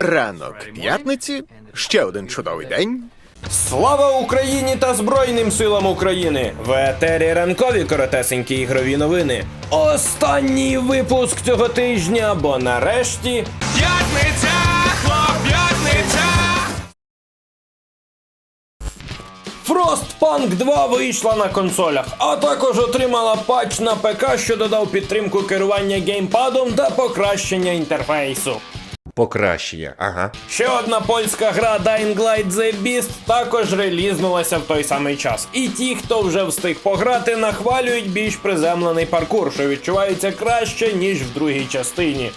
Ранок п'ятниці, ще один чудовий день. Слава Україні та Збройним силам України! В етері ранкові коротесенькі ігрові новини. Останній випуск цього тижня, бо нарешті П'ятниця, хлоп, п'ятниця! Frostpunk 2 вийшла на консолях, а також отримала патч на ПК, що додав підтримку керування геймпадом та покращення інтерфейсу. Покращення, ага. Ще одна польська гра Dying Light The Beast також релізнулася в той самий час. І ті, хто вже встиг пограти, нахвалюють більш приземлений паркур, що відчувається краще, ніж в другій частині.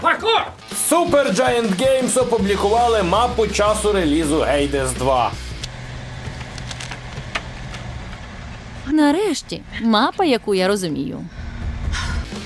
Паркур! Super Giant Games опублікували мапу часу релізу Hades 2. Нарешті, мапа, яку я розумію.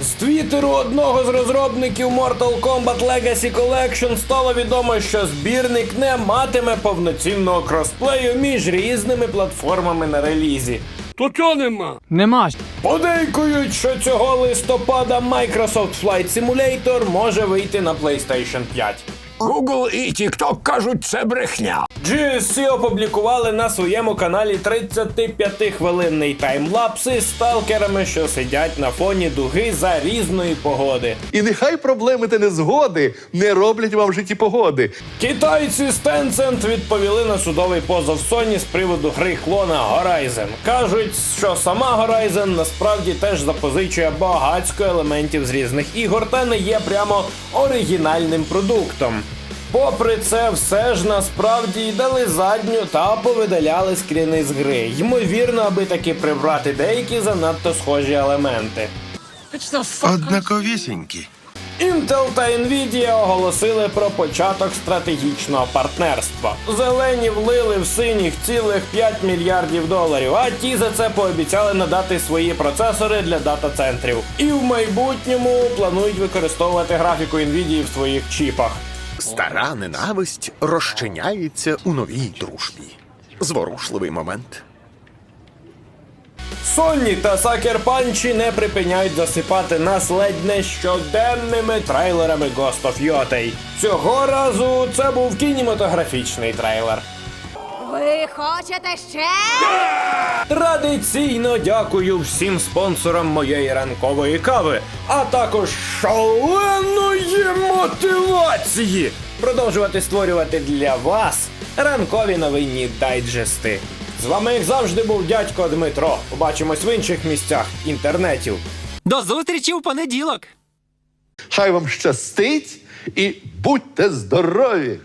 З твіттеру одного з розробників Mortal Kombat Legacy Collection стало відомо, що збірник не матиме повноцінного кросплею між різними платформами на релізі. То чого нема? Нема. Подейкують, що цього листопада Microsoft Flight Simulator може вийти на PlayStation 5. Google і TikTok кажуть, це брехня. GSC опублікували на своєму каналі 35-хвилинний таймлапс із сталкерами, що сидять на фоні дуги за різної погоди. І нехай проблеми та незгоди не роблять вам в житті погоди. Китайці з Tencent відповіли на судовий позов Sony з приводу гри клона Horizon. Кажуть, що сама Horizon насправді теж запозичує багатько елементів з різних ігор та не є прямо оригінальним продуктом. Попри це, все ж насправді й дали задню та повидаляли скріни з гри. Ймовірно, аби таки прибрати деякі занадто схожі елементи. Однаковісінькі. Intel та Nvidia оголосили про початок стратегічного партнерства. Зелені влили в синіх цілих 5 мільярдів доларів, а ті за це пообіцяли надати свої процесори для дата-центрів. І в майбутньому планують використовувати графіку Nvidia в своїх чіпах. Стара ненависть розчиняється у новій дружбі. Зворушливий момент. Сонні та Сакерпанчі не припиняють засипати нас ледь не щоденними трейлерами Ghost of Yotei. Цього разу це був кінематографічний трейлер. Ви хочете ще? Традиційно дякую всім спонсорам моєї ранкової кави, а також шаленої мотивації продовжувати створювати для вас ранкові новинні дайджести. З вами, як завжди, був дядько Дмитро. Побачимось в інших місцях інтернетів. До зустрічі в понеділок. Хай вам щастить і будьте здорові!